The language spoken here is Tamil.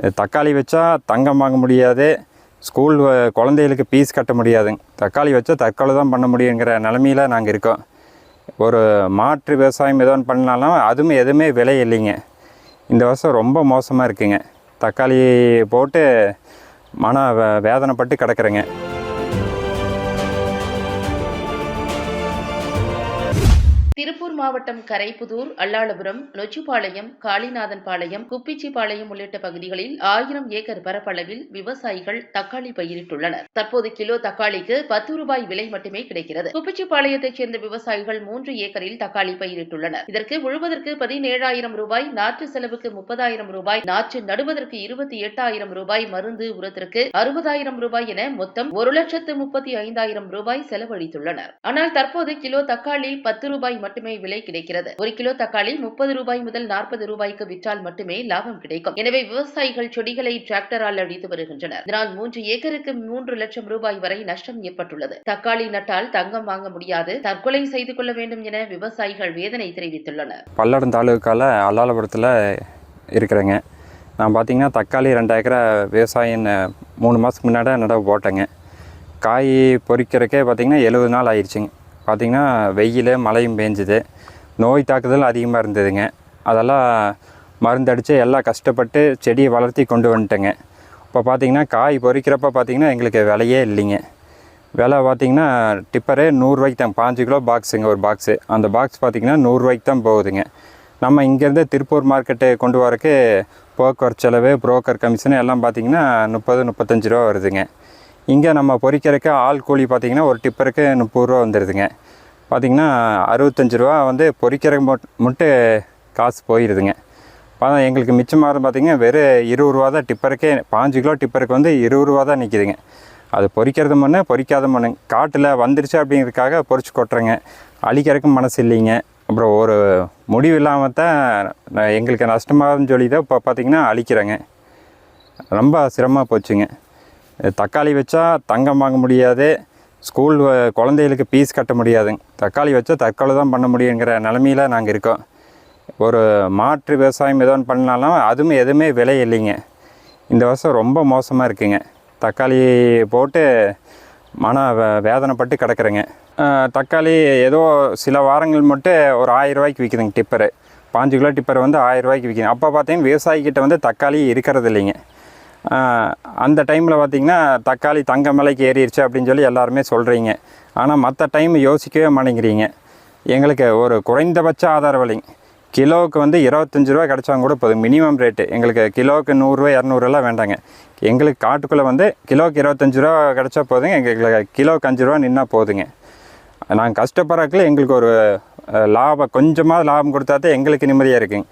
தக்காளி வச்சா தங்கம் வாங்க முடியாது. ஸ்கூல் வ- குழந்தைகளுக்கு ஃபீஸ் கட்ட முடியாதுங்க தக்காளி வச்சா தற்கொலை தான் பண்ண முடியுங்கிற நிலமையில நாங்கள் இருக்கோம். ஒரு மாற்று விவசாயம் ஏதோ ஒன்று பண்ணாலும் அதுவும் எதுவுமே விலை இல்லைங்க. இந்த வருஷம் ரொம்ப மோசமாக இருக்குங்க. தக்காளி போட்டு மன வே- வேதனைப்பட்டு கிடக்குறேங்க. திருப்பூர் மாவட்டம் கரைப்புதூர் அல்லாளபுரம் நொச்சிபாளையம் காளிநாதன் பாளையம் குப்பிச்சிபாளையம் உள்ளிட்ட பகுதிகளில் ஆயிரம் ஏக்கர் பரப்பளவில் விவசாயிகள் தக்காளி பயிரிட்டுள்ளனர். தற்போது கிலோ தக்காளிக்கு பத்து ரூபாய் விலை மட்டுமே கிடைக்கிறது. குப்பிச்சிபாளையத்தைச் சேர்ந்த விவசாயிகள் மூன்று ஏக்கரில் தக்காளி பயிரிட்டுள்ளனர். இதற்கு உழுவதற்கு பதினேழாயிரம் ரூபாய் நாற்று செலவுக்கு முப்பதாயிரம் ரூபாய் நாற்று நடுவதற்கு இருபத்தி எட்டாயிரம் ரூபாய் மருந்து உரத்திற்கு அறுபதாயிரம் ரூபாய் என மொத்தம் ஒரு லட்சத்து முப்பத்தி ஐந்தாயிரம் ரூபாய் செலவழித்துள்ளனர். ஆனால் தற்போது கிலோ தக்காளி பத்து ரூபாய் மட்டுமே விலை கிடைக்கிறது. ஒரு கிலோ தக்காளி முப்பது ரூபாய் முதல் நாற்பது ரூபாய்க்கு விற்றால் மட்டுமே லாபம் கிடைக்கும். எனவே விவசாயிகள் செடிகளை டிராக்டரால் அழித்து வருகின்றனர். இதனால் மூன்று ஏக்கருக்கு மூன்று லட்சம் ரூபாய் வரை நஷ்டம் ஏற்பட்டுள்ளது. தக்காளி நட்டால் தங்கம் வாங்க முடியாது. தற்கொலை செய்து கொள்ள வேண்டும் என விவசாயிகள் வேதனை தெரிவித்துள்ளனர். பல்லடம் தாலுக்கால அல்லாலபுரத்தில் இருக்கிறேங்க. நான் பார்த்தீங்கன்னா தக்காளி ரெண்டு ஏக்கரை விவசாயம் மூணு மாதத்துக்கு முன்னாடி நடவு போட்டேங்க. காய் பொறிக்கிறக்கே பார்த்தீங்கன்னா எழுபது நாள் ஆயிடுச்சுங்க. பார்த்தீங்கன்னா வெயில் மழையும் பேஞ்சுது. நோய் தாக்குதல் அதிகமாக இருந்ததுங்க. அதெல்லாம் மருந்தடித்து எல்லாம் கஷ்டப்பட்டு செடியை வளர்த்தி கொண்டு வந்துட்டேங்க. இப்போ பார்த்தீங்கன்னா காய் பொறிக்கிறப்ப பார்த்தீங்கன்னா எங்களுக்கு விலையே இல்லைங்க. விலை பார்த்திங்கன்னா டிப்பரே நூறுரூவாய்க்கு தான். பாஞ்சு கிலோ பாக்ஸுங்க ஒரு பாக்ஸு. அந்த பாக்ஸ் பார்த்தீங்கன்னா நூறுரூவாய்க்கு தான் போகுதுங்க. நம்ம இங்கேருந்து திருப்பூர் மார்க்கெட்டு கொண்டு வரக்கு போக்குவரத்து செலவு புரோக்கர் கமிஷன் எல்லாம் பார்த்தீங்கன்னா முப்பது முப்பத்தஞ்சு ரூபா வருதுங்க. இங்கே நம்ம பொறிக்கிறதுக்கு ஆள் கூலி பார்த்தீங்கன்னா ஒரு டிப்பருக்கு முப்பது ரூபா வந்துடுதுங்க பார்த்தீங்கன்னா அறுபத்தஞ்சு ரூபா வந்து பொறிக்கிற மட்டும் காசு போயிடுதுங்க பார்த்தா எங்களுக்கு மிச்சமாக பார்த்தீங்கன்னா வெறும் இருபது ரூபா தான் டிப்பருக்கே பாஞ்சு கிலோ டிப்பருக்கு வந்து இருபது ரூபா தான் நிற்கிதுங்க அது பொறிக்கிறது மண்ணு பொறிக்காத மண்ணு. காட்டில் வந்துருச்சு அப்படிங்கிறதுக்காக பொறிச்சு கொட்டுறேங்க. அழிக்கிறதுக்கு மனசு இல்லைங்க. அப்புறம் ஒரு முடிவு இல்லாமல் தான் எங்களுக்கு நஷ்டமாகுதுன்னு சொல்லி தான் இப்போ பார்த்தீங்கன்னா அழிக்கிறேங்க. ரொம்ப சிரமமாக போச்சுங்க. தக்காளி வச்சா தங்கம் வாங்க முடியாது. ஸ்கூல் குழந்தைகளுக்கு ஃபீஸ் கட்ட முடியாதுங்க. தக்காளி வச்சா தற்கொலை தான் பண்ண முடியுங்கிற நிலமையில நாங்கள் இருக்கோம். ஒரு மாற்று விவசாயம் ஏதோ ஒன்று பண்ணாலும் அதுவும் எதுவுமே விலை இல்லைங்க. இந்த வருஷம் ரொம்ப மோசமாக இருக்குங்க. தக்காளி போட்டு மன வே- வேதனைப்பட்டு கிடக்குறேங்க. தக்காளி ஏதோ சில வாரங்கள் மட்டும் ஒரு ஆயிரரூவாய்க்கு விற்கிதுங்க டிப்பரு. பாஞ்சு கிலோ டிப்பர் வந்து ஆயிரரூவாய்க்கு விற்கிது அப்போ பார்த்தீங்கன்னா விவசாயிக்கிட்ட வந்து தக்காளி இருக்கிறது இல்லைங்க. அந்த டைமில் பார்த்தீங்கன்னா தக்காளி தங்க மலைக்கு ஏறிடுச்சு அப்படின்னு சொல்லி எல்லாருமே சொல்கிறீங்க ஆனால் மற்ற டைம் யோசிக்கவே மாட்டேங்கிறீங்க. எங்களுக்கு ஒரு குறைந்தபட்ச ஆதார விலைங்க கிலோவுக்கு வந்து இருபத்தஞ்சி ரூபா கிடச்சாங்க கூட போதும். மினிமம் ரேட்டு எங்களுக்கு கிலோவுக்கு நூறுரூவா இரநூறுலாம் வேண்டாங்க. எங்களுக்கு காட்டுக்குள்ளே வந்து கிலோவுக்கு இருபத்தஞ்சி ரூபா கிடச்சா போதுங்க. எங்களுக்கு கிலோவுக்கு அஞ்சு ரூபா நின்னா போதுங்க. நாங்கள் கஷ்டப்படுறதுக்குள்ள எங்களுக்கு ஒரு லாபம் கொஞ்சமாக லாபம் கொடுத்தா தான் எங்களுக்கு நிம்மதியாக இருக்குங்க.